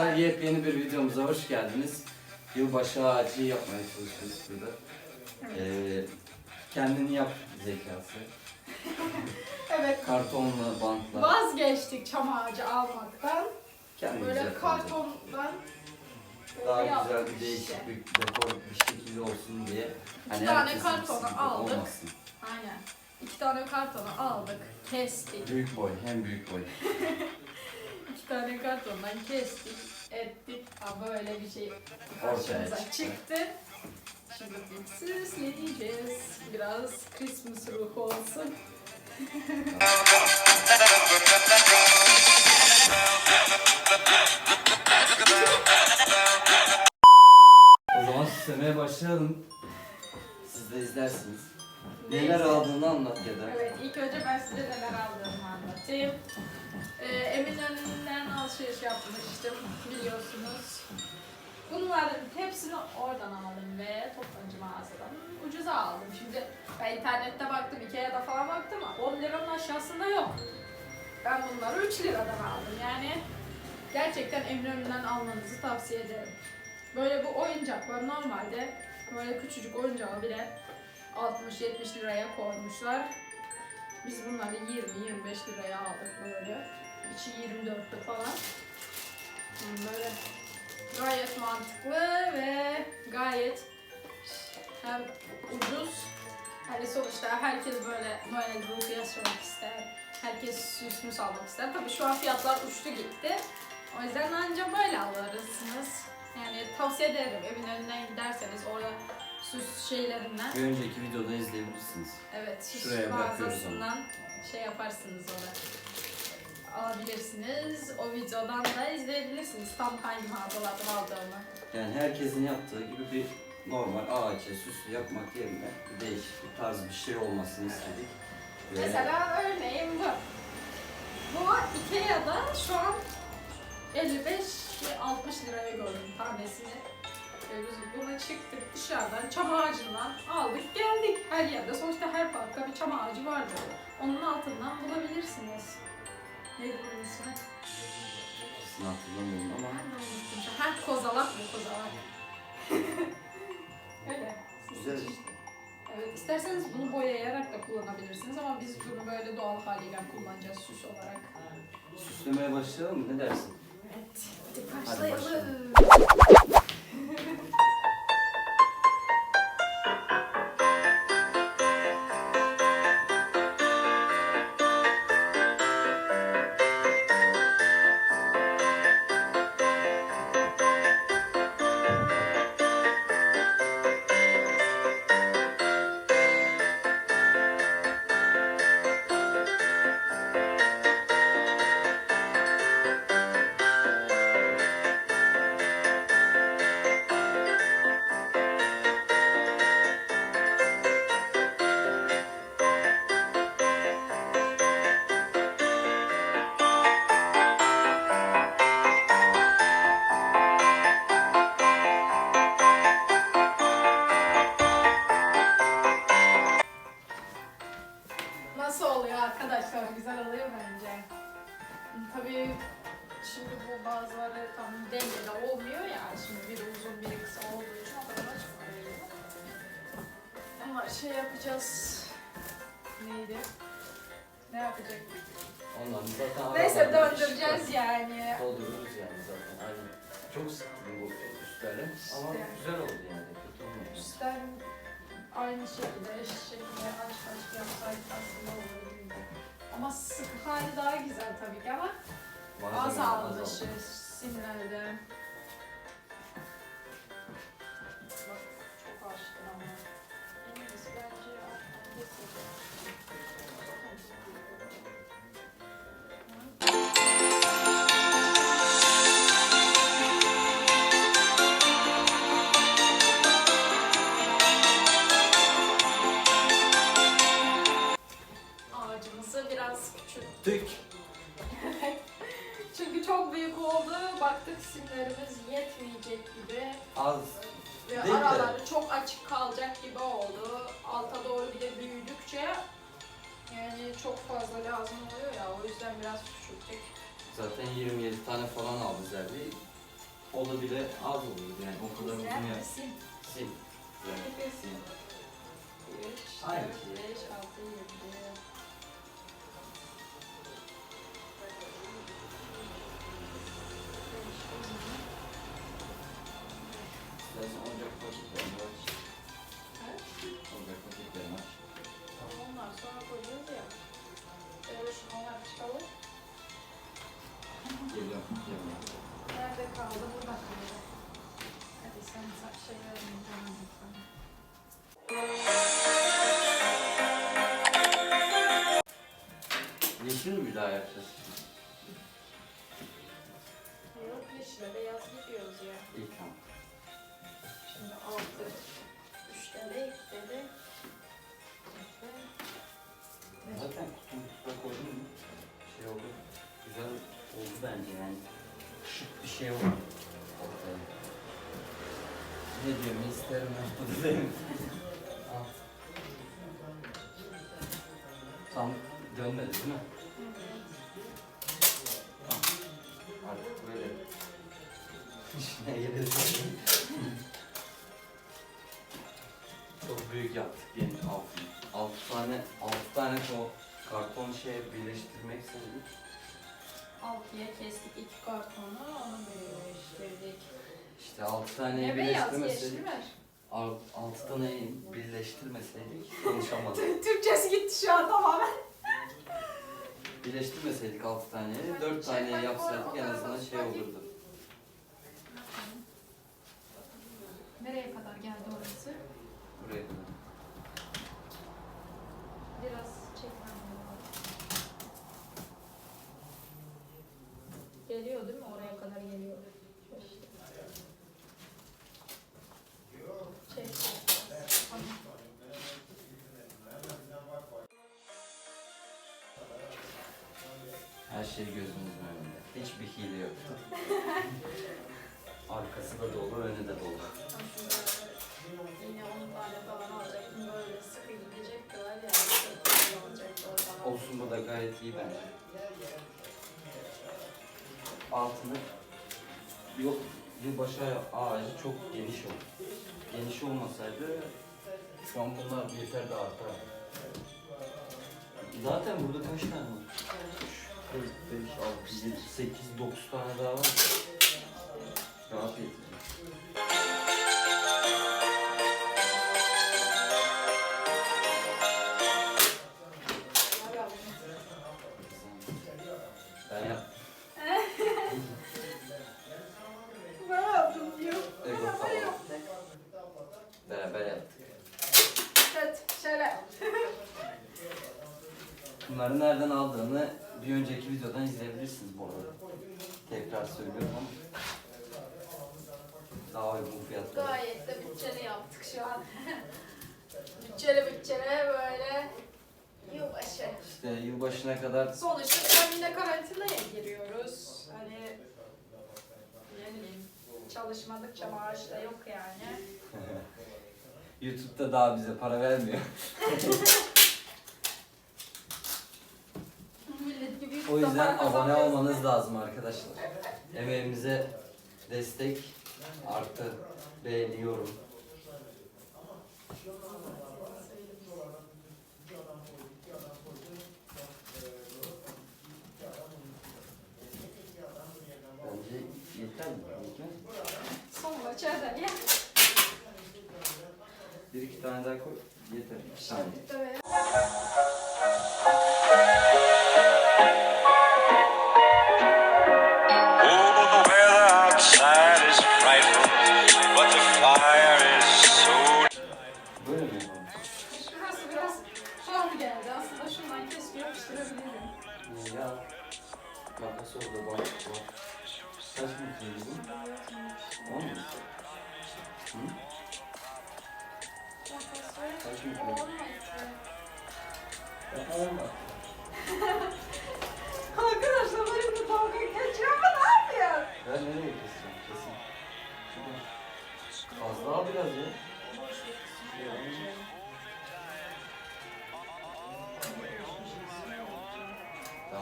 arkadaşlar. Yepyeni bir videomuza hoş geldiniz. Yılbaşı ağacı yapmaya çalışıyoruz burada. Ee, kendini yap zekası. Evet. Kartonla, bantla. Vazgeçtik çam ağacı almaktan. Kendimiz Böyle yapalım. kartondan böyle Daha güzel yaptık bir işte. değişik bir dekor bir şekilde olsun diye. Hani tane herkesin kartonu istediği aldık. Aynen. İki tane kartonu aldık, kestik. Büyük boy, hem büyük boy. İki tane kartondan kestik, ettik. Ha böyle bir şey Ortaya karşımıza çıktı. çıktı. Şimdi bir süsleyeceğiz. Biraz Christmas ruhu olsun. O zaman süslemeye başlayalım. Siz de izlersiniz. Neler aldığını anlat ya da. Evet, ilk önce ben size neler aldığımı anlatayım. Ee, alışveriş yapmıştım biliyorsunuz. Bunların hepsini oradan aldım ve toptancı mağazadan ucuza aldım. Şimdi ben internette baktım, Ikea'da falan baktım ama 10 liranın aşağısında yok. Ben bunları 3 liradan aldım. Yani gerçekten Eminönü'nden almanızı tavsiye ederim. Böyle bu oyuncaklar normalde böyle küçücük oyuncağı bile 60-70 liraya koymuşlar. Biz bunları 20-25 liraya aldık böyle. İçi 24'tü falan. Böyle gayet mantıklı ve gayet hem ucuz. Hani sonuçta herkes böyle Noel ruhu yaşamak ister. Herkes süs müs almak ister. Tabii şu an fiyatlar uçtu gitti. O yüzden ancak böyle alırsınız. Yani tavsiye ederim evin önünden giderseniz orada süs şeylerinden Bir önceki videoda izleyebilirsiniz. Evet, süs Şuraya mağazasından şey yaparsınız orada. Alabilirsiniz. O videodan da izleyebilirsiniz. Tam hangi mağazalardan aldığımı. Yani herkesin yaptığı gibi bir normal ağaca süslü yapmak yerine bir değişik bir tarz bir şey olmasını istedik. Ve Mesela örneğin bu. Bu Ikea'da şu an 55 ve 60 liraya gördüm tanesini. Biz buna çıktık dışarıdan çam ağacından aldık geldik. Her yerde sonuçta her parkta bir çam ağacı vardır. Onun altından bulabilirsiniz. Neydi bunun ismi? hatırlamıyorum ama Ben de unuttum. Ha kozalak bu kozalak. Öyle. güzel işte. Evet, isterseniz bunu boyayarak da kullanabilirsiniz ama biz bunu böyle doğal haliyle kullanacağız süs olarak. Süslemeye başlayalım mı? Ne dersin? Evet, hadi Hadi başlayalım. Çok sıktım bu üstleri ama güzel oldu yani. Kötü olmadı. Aynı şekilde eşit şekilde aç aç yapsaydık aslında olurdu. Ama sık hali daha güzel tabii ki ama Malzeme az aldı. simlerde. Az Ve Değil de. araları çok açık kalacak gibi oldu. Alta doğru bir de büyüdükçe yani çok fazla lazım oluyor ya. O yüzden biraz küçülttük. zaten 27 tane falan aldı Zerbi. O da bile az olur yani o kadar uzun Güzel ya. misin? Sil. Zerbi, sil. 3, Aynı 4, şey. 5, 6, 7. Onlar sonra koyacağız ya. Evet, onlar çıkalım. Geliyorum. Nerede kaldı? Burada kaldı. Hadi sen sa- şey vermeyeceğim sana. Yeşil mi bir daha yapacağız? Yok yeşile beyaz gidiyoruz ya. İsterim. Tam dönmedi değil mi? Artık böyle. İşine gelir. Çok büyük yaptık yeni altı. Altı tane, altı tane o karton şeye birleştirmek istedik. Altıya kestik iki kartonu, onu birleştirdik. İşte altı taneyi Ne beyaz, yeşil birleştirmeseydik, al- altı taneyi birleştirmeseydik konuşamadık. Türkçesi gitti şu an tamamen. birleştirmeseydik altı taneyi, Yani dört şey taneyi bak, yapsaydık en azından şey olurdu. Nereye kadar geldi orası? Buraya kadar. Biraz çekmem lazım. Geliyor değil mi? Oraya kadar geliyor. Şey gözümüzün önünde. Hiçbir hile yoktu. Arkası da dolu, önü de dolu. Yine 10 tane falan alacaktım. Böyle sıkı gidecekti var ya. Çok güzel olacaktı o zaman. Olsun bu da gayet iyi bence. Altını yok yılbaşı ağacı çok geniş oldu. Geniş olmasaydı şu an bunlar yeter de artar. Zaten burada kaç tane var? 3, 4, 5, 6, 7, 8, 9 tane daha var. Rahat yetecek. Ben yap. Ben yaptım diyor. Ego falan. Beraber yaptık. Evet, şöyle yaptık. Bunları nereden aldığını bir önceki videodan izleyebilirsiniz bu arada. Tekrar söylüyorum ama daha uygun fiyatlı. Gayet de bütçeli yaptık şu an. bütçeli bütçeli böyle yılbaşı. İşte yılbaşına kadar Sonuçta Emine karantinaya giriyoruz. Hani ne bileyim çalışmadıkça maaş da yok yani. YouTube'da daha bize para vermiyor. Millet gibi O yüzden abone olmanız lazım arkadaşlar. Emeğimize destek artı beğeniyorum. Bence yeter mi? Yetmez mi? Son maçada ya. Bir iki tane daha koy. Yeter. İki tane. Tabii.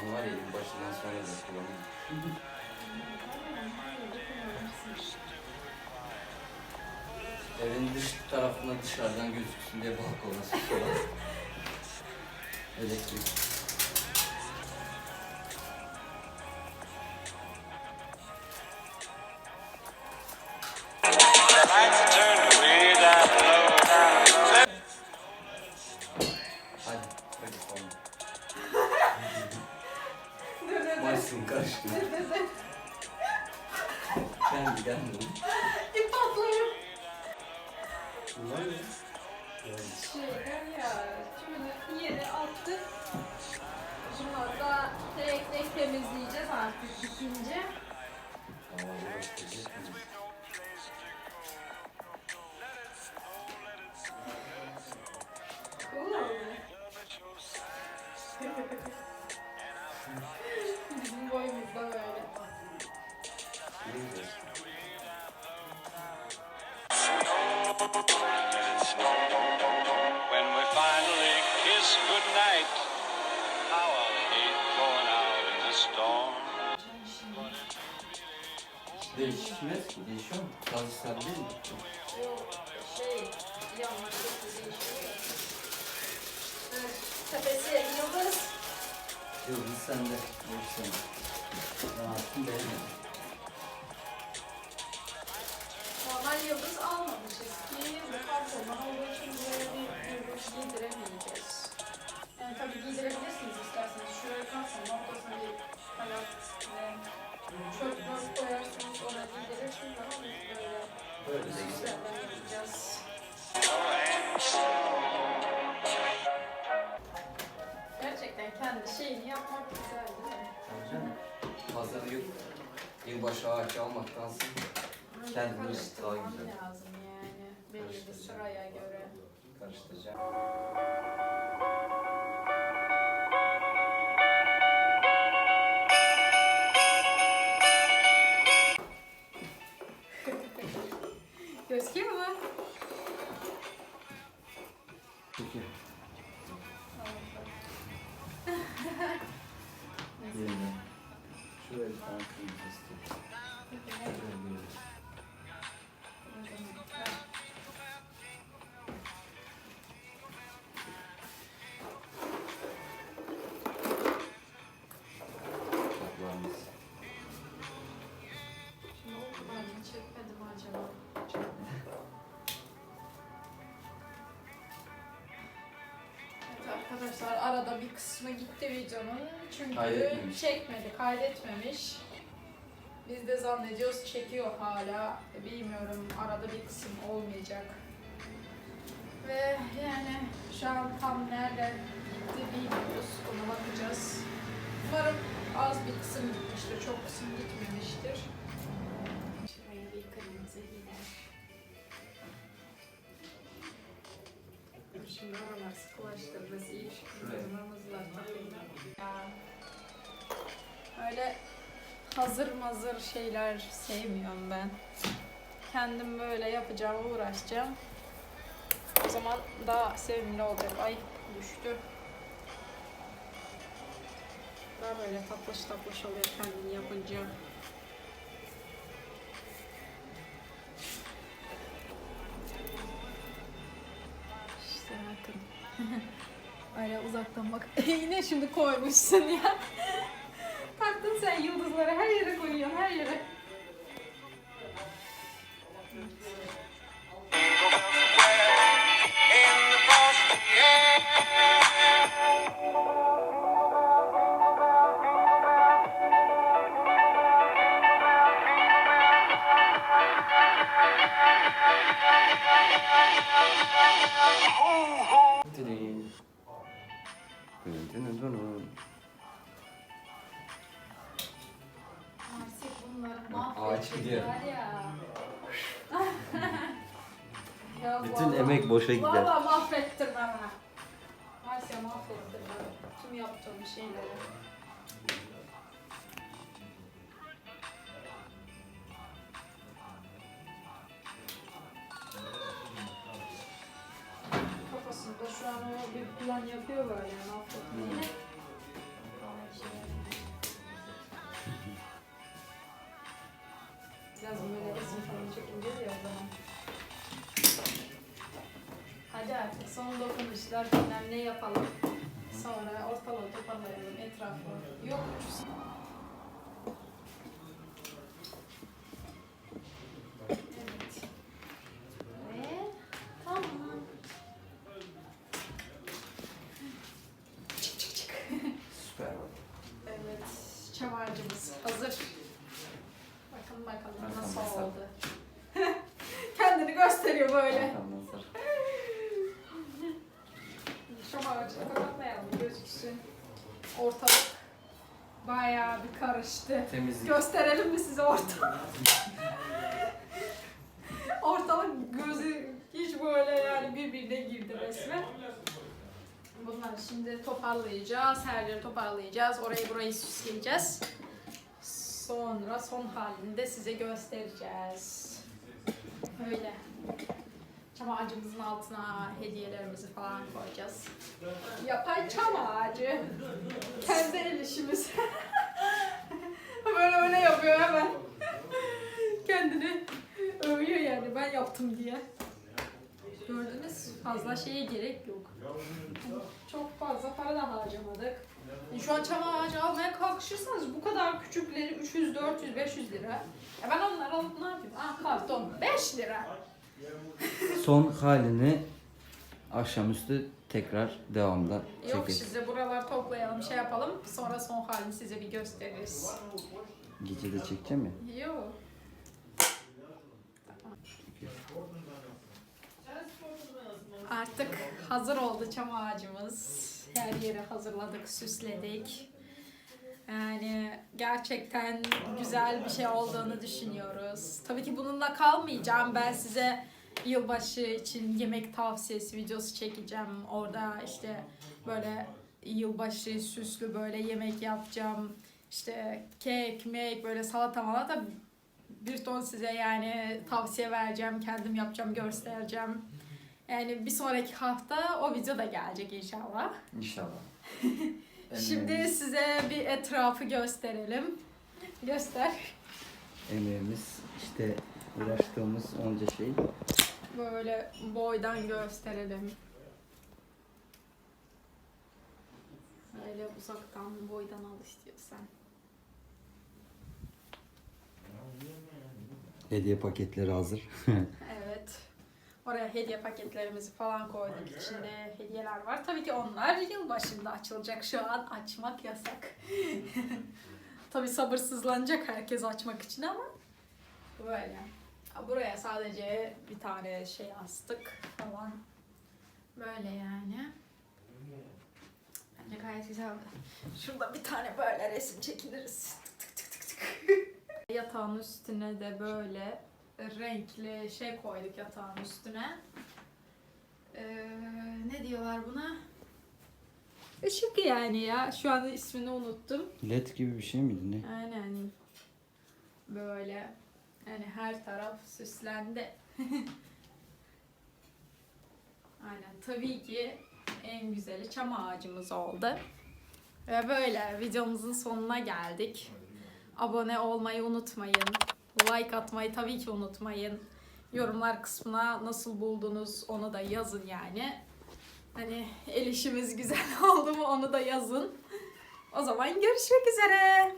Ama var ya başından sonra da kullanılır. Evin dış tarafına dışarıdan gözüksün diye balkona sıkıyorlar. Elektrik. Bunlar ne? şeyler ya. Şöyle yere attık. Bunları da tek tek temizleyeceğiz artık bitince. Aa, uğraştıracak Değişmez ki, değişiyor mu? Transfer değil mi? Yok şey yanlış değişiyor. Evet, tepesi yıldız. Yıldız sende, boş sende. Rahatım beğenmedim. Normal yıldız almamışız ki bu pantolon olduğu için buraya bir yıldız giydiremeyeceğiz. Yani tabii giydirebilirsiniz isterseniz. Şuraya kalsın, ortasına bir halat ve çöp böz koyarsanız ona giydirirsiniz ama biz böyle Böyle de güzel. süslerden yapacağız. Gerçekten kendi şeyini yapmak güzel değil mi? Canım. Pazarı yok. Yılbaşı ağaç almaktansa Kendini Karıştırmam daha güzel. lazım yani. Belli bir Karıştıracağım. sıraya göre. karıştıracağım. Arkadaşlar arada bir kısmı gitti videonun çünkü Kaydetmemiş. çekmedi, kaydetmemiş. Biz de zannediyoruz çekiyor hala. Bilmiyorum arada bir kısım olmayacak. Ve yani şu an tam nerede gitti bilmiyoruz. Ona bakacağız. Umarım az bir kısım gitmiştir, çok kısım gitmemiştir. Şuraya bir kırmızı gider. Oralar sıkılaştırması takıldı. Ya. Öyle hazır mazır şeyler sevmiyorum ben. Kendim böyle yapacağım, uğraşacağım. O zaman daha sevimli olacak. Ay düştü. Daha böyle tatlış tatlış oluyor kendini yapınca. Öyle uzaktan bak. Yine şimdi koymuşsun ya. Taktın sen yıldızları her yere koyuyorsun her yere. Artık bunları Ağaç mahvedecekler ya. ya Bütün vallahi- emek boşa gider. Valla mahvettin bana. Asya mahvettin bana. Tüm yaptığım şeyleri. Kafasında şu an o bir plan yapıyorlar yani mahvettin. Hmm. Ay, şey. Biraz böyle uzun falan çekince ya o zaman. Hadi artık son dokunuşlar bilmem ne yapalım. Sonra ortalığı toparlayalım etrafı. Yok. Karıştı. Temizlik. Gösterelim mi size ortalık? Ortalık gözü hiç böyle yani birbirine girdi resmen. Bunları şimdi toparlayacağız. Her yeri toparlayacağız. Orayı burayı süsleyeceğiz. Sonra son halini de size göstereceğiz. Öyle. Çam ağacımızın altına hediyelerimizi falan koyacağız. Yapay çam ağacı. Kendi el işimiz. Böyle öyle yapıyor hemen. Kendini övüyor yani ben yaptım diye. Gördünüz fazla şeye gerek yok. Çok fazla para da harcamadık. E, Şu an çam ağacı almaya kalkışırsanız bu kadar küçükleri 300, 400, 500 lira. E ben onları alıp ne yapayım? Ah karton 5 lira. Son halini akşamüstü tekrar devamda Yok çekeriz. size buralar toplayalım şey yapalım sonra son halini size bir gösteririz. Gece de çekeceğim ya. Yok. Artık hazır oldu çam ağacımız. Her yeri hazırladık, süsledik. Yani gerçekten güzel bir şey olduğunu düşünüyoruz. Tabii ki bununla kalmayacağım. Ben size yılbaşı için yemek tavsiyesi videosu çekeceğim. Orada işte böyle yılbaşı süslü böyle yemek yapacağım. İşte kek, mek, böyle salata malata bir ton size yani tavsiye vereceğim. Kendim yapacağım, göstereceğim. Yani bir sonraki hafta o video da gelecek inşallah. İnşallah. Şimdi size bir etrafı gösterelim. Göster. Emeğimiz işte uğraştığımız onca şey. Böyle boydan gösterelim. Böyle uzaktan boydan al istiyorsan. Hediye paketleri hazır. Evet. Oraya hediye paketlerimizi falan koyduk. İçinde hediyeler var. Tabii ki onlar yılbaşında açılacak. Şu an açmak yasak. Tabii sabırsızlanacak herkes açmak için ama böyle. Buraya sadece bir tane şey astık falan. Böyle yani. Bence gayet güzel. Şurada bir tane böyle resim çekiliriz. Tık tık tık tık tık. Yatağın üstüne de böyle renkli şey koyduk yatağın üstüne. Ee, ne diyorlar buna? Işık yani ya. Şu anda ismini unuttum. LED gibi bir şey miydi ne? Aynen. Böyle. Yani her taraf süslendi. Aynen. Tabii ki en güzeli çam ağacımız oldu. Ve böyle videomuzun sonuna geldik. Abone olmayı unutmayın. Like atmayı tabii ki unutmayın. Yorumlar kısmına nasıl buldunuz onu da yazın yani. Hani el işimiz güzel oldu mu onu da yazın. O zaman görüşmek üzere.